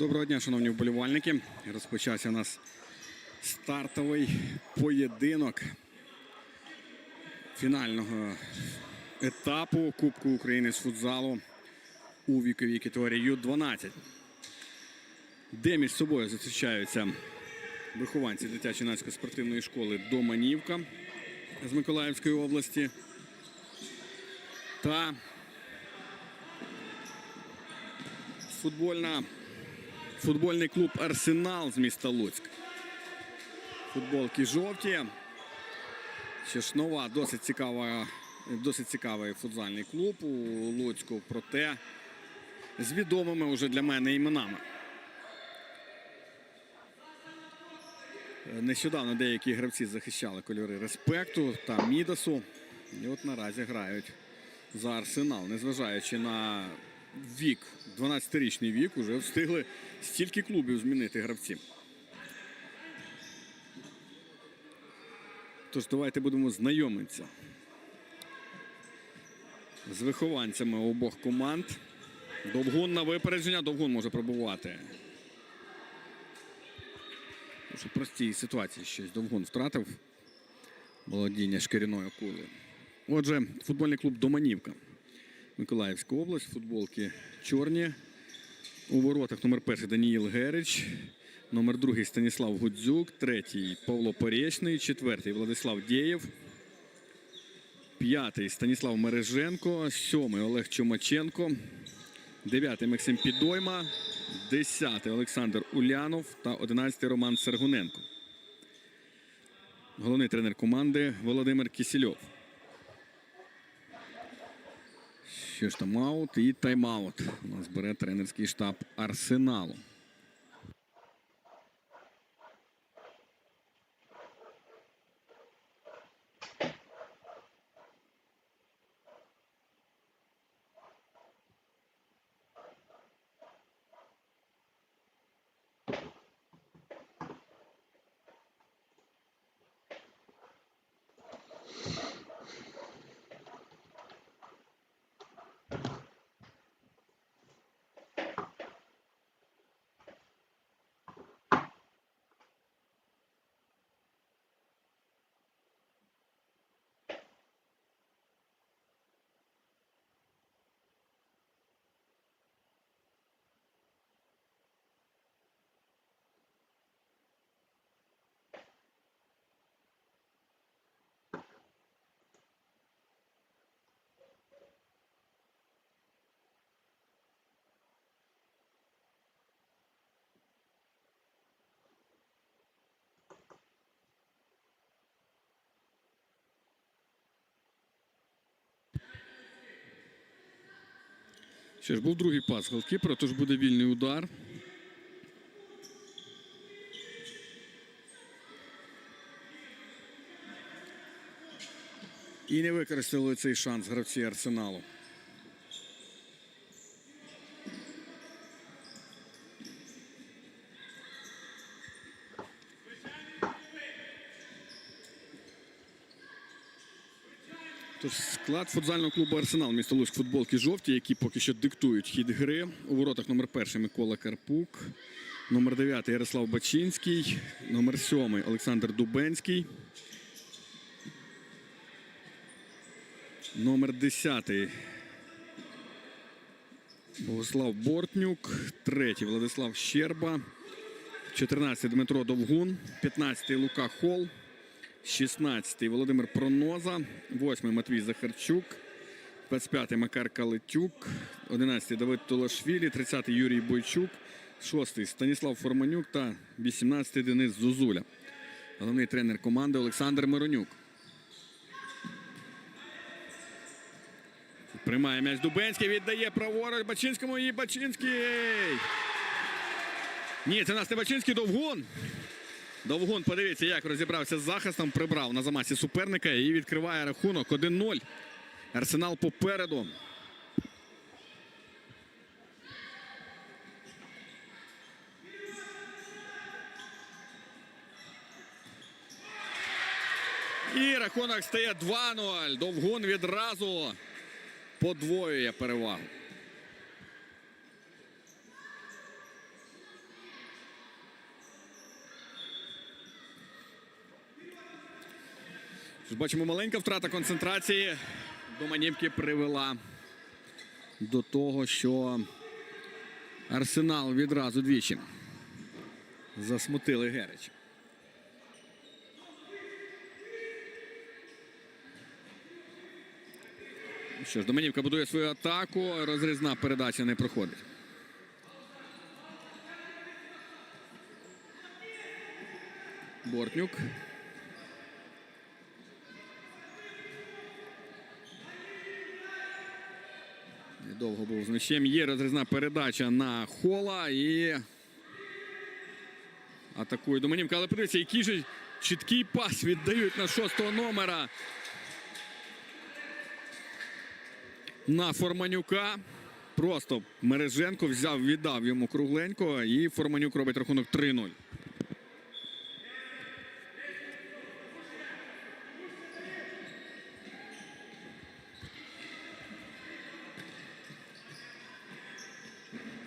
Доброго дня, шановні вболівальники. Розпочався у нас стартовий поєдинок фінального етапу Кубку України з футзалу у віковій категорії Ю-12, де між собою зустрічаються вихованці дитячо-юнацької спортивної школи Доманівка з Миколаївської області та футбольна Футбольний клуб Арсенал з міста Луцьк. Футболки жовті. Ще ж нова, досить цікава, досить цікавий футзальний клуб у Луцьку, проте з відомими вже для мене іменами. Нещодавно деякі гравці захищали кольори респекту та Мідасу. І от наразі грають за Арсенал, незважаючи на вік, 12-річний вік, уже встигли стільки клубів змінити гравці. Тож давайте будемо знайомитися з вихованцями обох команд. Довгун на випередження, Довгун може пробувати. Дуже простій ситуації щось Довгун втратив володіння шкіряною кулею. Отже, футбольний клуб Доманівка. Миколаївська область, футболки чорні. У воротах номер перший Даніїл Герич, номер другий Станіслав Гудзюк, третій Павло Порєчний, четвертий Владислав Дєєв, п'ятий Станіслав Мереженко, сьомий Олег Чумаченко, дев'ятий Максим Підойма, десятий Олександр Улянов та одинадцятий Роман Сергуненко. Головний тренер команди Володимир Кісільов. Ж і тайм-аут. У нас бере тренерський штаб Арсеналу. Ще ж був другий пас голкіпера, тож буде вільний удар. І не використали цей шанс гравці арсеналу. Тож склад футзального клубу Арсенал місто Луцьк футболки жовті, які поки що диктують хід гри. У воротах номер перший Микола Карпук, номер 9 Ярослав Бачинський, номер 7 Олександр Дубенський. Номер 10 Богослав Бортнюк, третій Владислав Щерба, 14 Дмитро Довгун, 15 Лука Хол. 16-й Володимир Проноза, 8-й Матвій Захарчук, 25-й Макар Калитюк, 11-й Давид Толашвілі, 30-й Юрій Бойчук, 6-й Станіслав Форманюк та 18-й Денис Зузуля. Головний тренер команди Олександр Миронюк. Приймає м'яч Дубенський, віддає праворуч Бачинському і Бачинський. Ні, це нас не Бачинський, Довгун. Довгун, подивіться, як розібрався з захистом, прибрав на замасі суперника і відкриває рахунок 1-0. Арсенал попереду. І рахунок стає 2-0. Довгун відразу подвоює перевагу. Бачимо, маленька втрата концентрації Доманівки привела до того, що Арсенал відразу двічі засмутили Герич. Що ж, Доманівка будує свою атаку, розрізна передача не проходить. Бортнюк. Довго був з м'ячем. Є розрізна передача на Хола і атакує Доманівка. Але подивіться, який же чіткий пас віддають на шостого номера. На Форманюка. Просто Мереженко взяв, віддав йому кругленько, і Форманюк робить рахунок 3-0.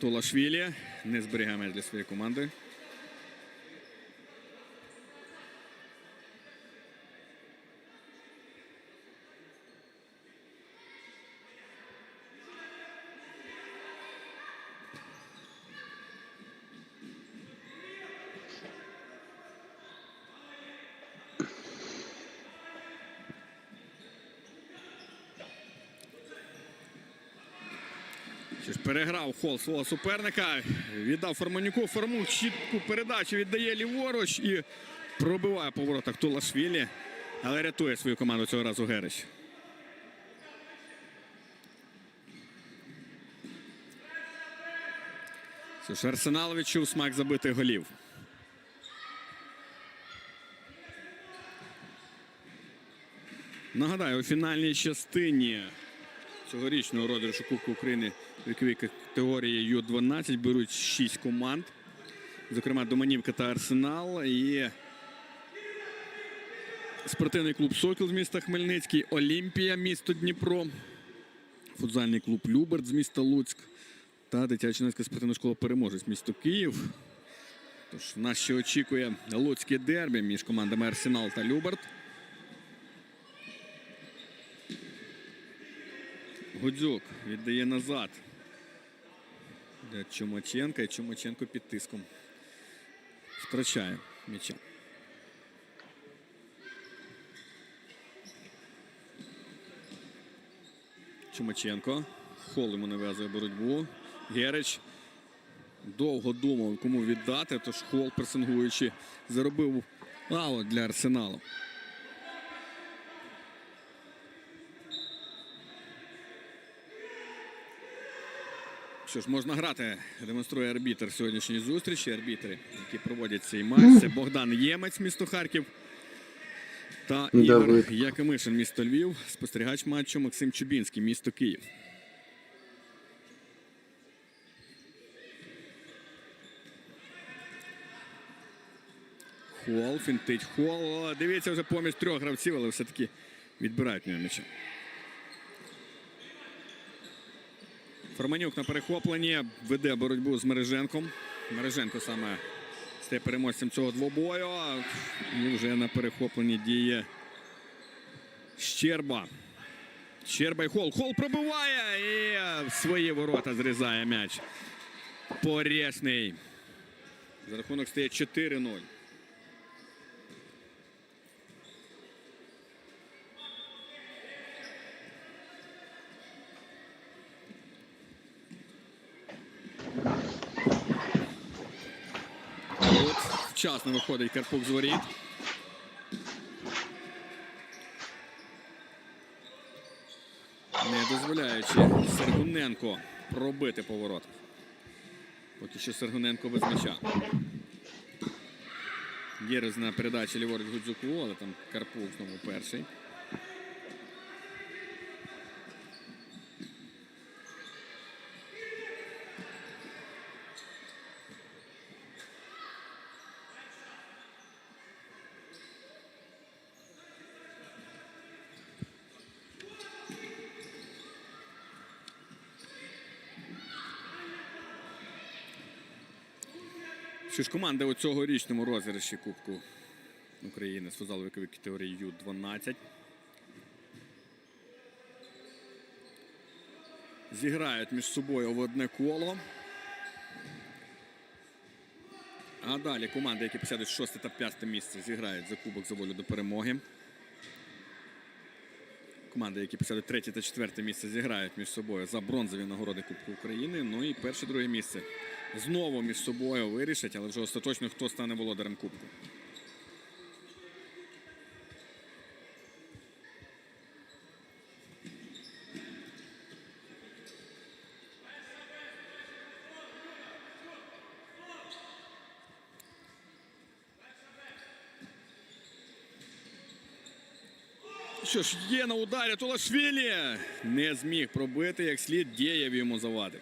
Тулашвілі не зберігає меч для своєї команди. Переграв хол свого суперника. Віддав Форманюку. Формук чітку передачу віддає ліворуч і пробиває по воротах Тулашвілі. Але рятує свою команду цього разу Герич. Ж, Арсенал відчув смак забитих голів. Нагадаю, у фінальній частині цьогорічного розіграшу Кубку України віковій категорії Ю-12 беруть 6 команд. Зокрема, Доманівка та Арсенал. І спортивний клуб Сокіл з міста Хмельницький, Олімпія, місто Дніпро, футзальний клуб Люберт з міста Луцьк та дитяча юнацька спортивна школа Переможець місто Київ. Тож нас ще очікує Луцьке дербі між командами Арсенал та Люберт. Гудзюк віддає назад. Для Чумаченка і Чумаченко під тиском. Втрачає м'яча. Чумаченко. Хол йому нав'язує боротьбу. Герич довго думав, кому віддати, тож хол, пресингуючи, заробив аут для арсеналу. Що ж, можна грати, демонструє арбітр сьогоднішньої зустрічі. Арбітри, які проводять цей матч, це Богдан Ємець, місто Харків. Та Ігор Якимишин, місто Львів. Спостерігач матчу Максим Чубінський, місто Київ. Хол, фінтить хол. Дивіться вже поміж трьох гравців, але все-таки відбирають м'яча. Форманюк на перехопленні веде боротьбу з Мереженком. Мереженко саме стає переможцем цього двобою. І вже на перехопленні діє Щерба. Щерба і Хол. Хол пробиває і в свої ворота зрізає м'яч. Порєшний. За рахунок стає 4-0. Вчасно виходить Карпук з воріт. Не дозволяючи Сергуненко пробити поворот. Поки що Сергуненко без м'яча. Є на передачі ліворуч Гудзюку, але там Карпук знову перший. Що ж команда у цьогорічному розіграші Кубку України з вікової категорії Ю-12. Зіграють між собою в одне коло. А далі команди, які посядуть 6 та 5 місце, зіграють за кубок за волю до перемоги. Команди, які посядуть 3 та 4 місце, зіграють між собою за бронзові нагороди Кубку України. Ну і перше друге місце знову між собою вирішать, але вже остаточно хто стане володарем Кубку. Що ж, є на ударі Тулашвілі. Не зміг пробити як слід, дієв йому завадив.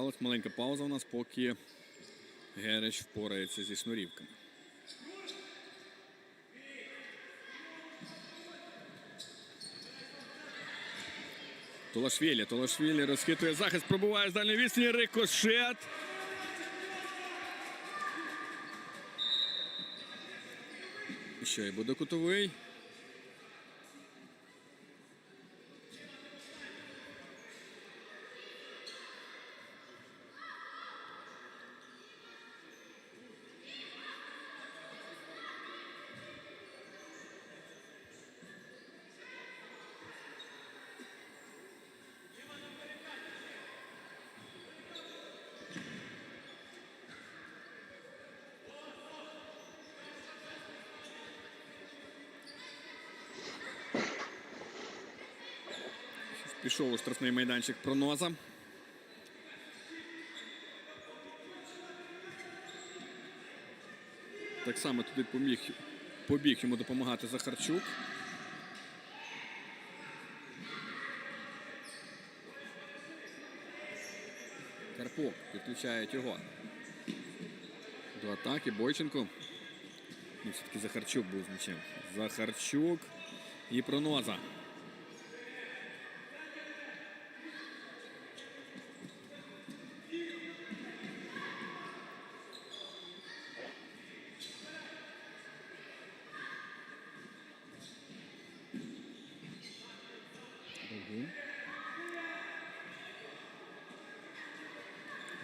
Що? Маленька пауза у нас, поки Герич впорається зі шнурівками. Тулашвілі, Тулашвілі розхитує захист, пробуває з дальньої відстані, рикошет. Що і буде кутовий. Пішов у штрафний майданчик проноза. Так само туди поміг, побіг йому допомагати Захарчук. Карпо підключають його. До атаки Бойченко. І все-таки Захарчук був з м'ячем. Захарчук і проноза.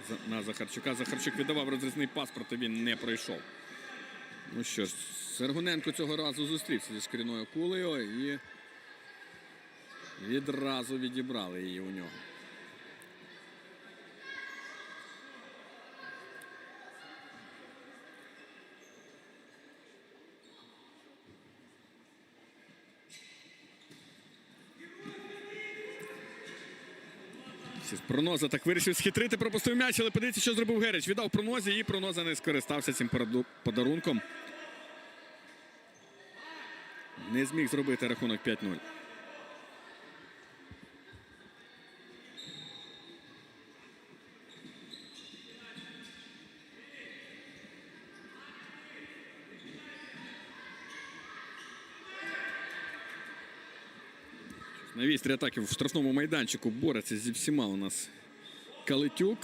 За- на Захарчука. Захарчук віддавав розрізний паспорт, і він не пройшов. Ну що ж, Сергуненко цього разу зустрівся зі шкіряною кулею і відразу відібрали її у нього. Щось Проноза так вирішив схитрити, пропустив м'яч, але подивіться, що зробив Герич. Віддав пронозі і проноза не скористався цим подарунком. Не зміг зробити рахунок 5-0. На вістрі атаки в штрафному майданчику бореться зі всіма у нас Калитюк.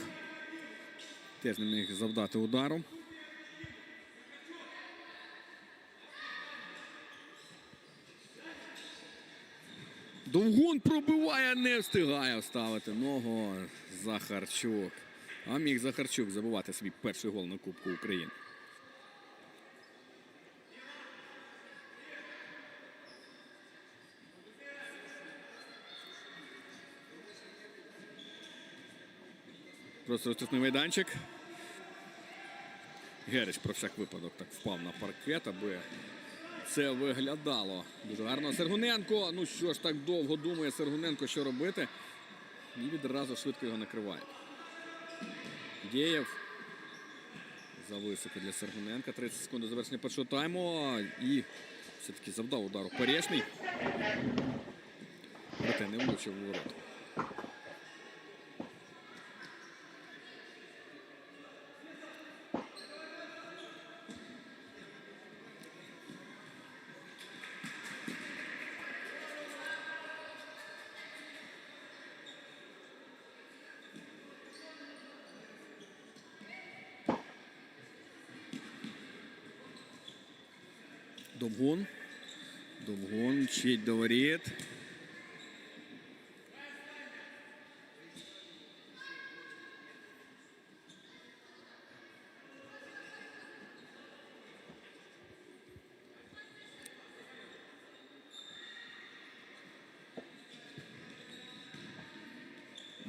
Теж не міг завдати удару. Довгун пробиває, не встигає вставити ногу Захарчук. А міг Захарчук забувати свій перший гол на Кубку України. Просто розтисний майданчик. Герич про всяк випадок так впав на паркет, аби це виглядало. Дуже гарно. Сергуненко. Ну що ж так довго думає Сергуненко, що робити. І відразу швидко його накриває. Дєєв. Зависоко для Сергуненка. 30 секунд до завершення першого тайму. І все-таки завдав удару Порєшний. Проте не влучив у ворот. Довгун. Довгун мчить до.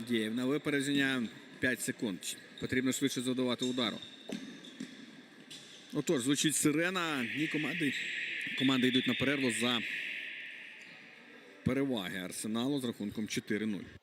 Дієв на випередження 5 секунд. Потрібно швидше завдавати удару. Отож, звучить сирена. І команди, команди йдуть на перерву за переваги Арсеналу з рахунком 4-0.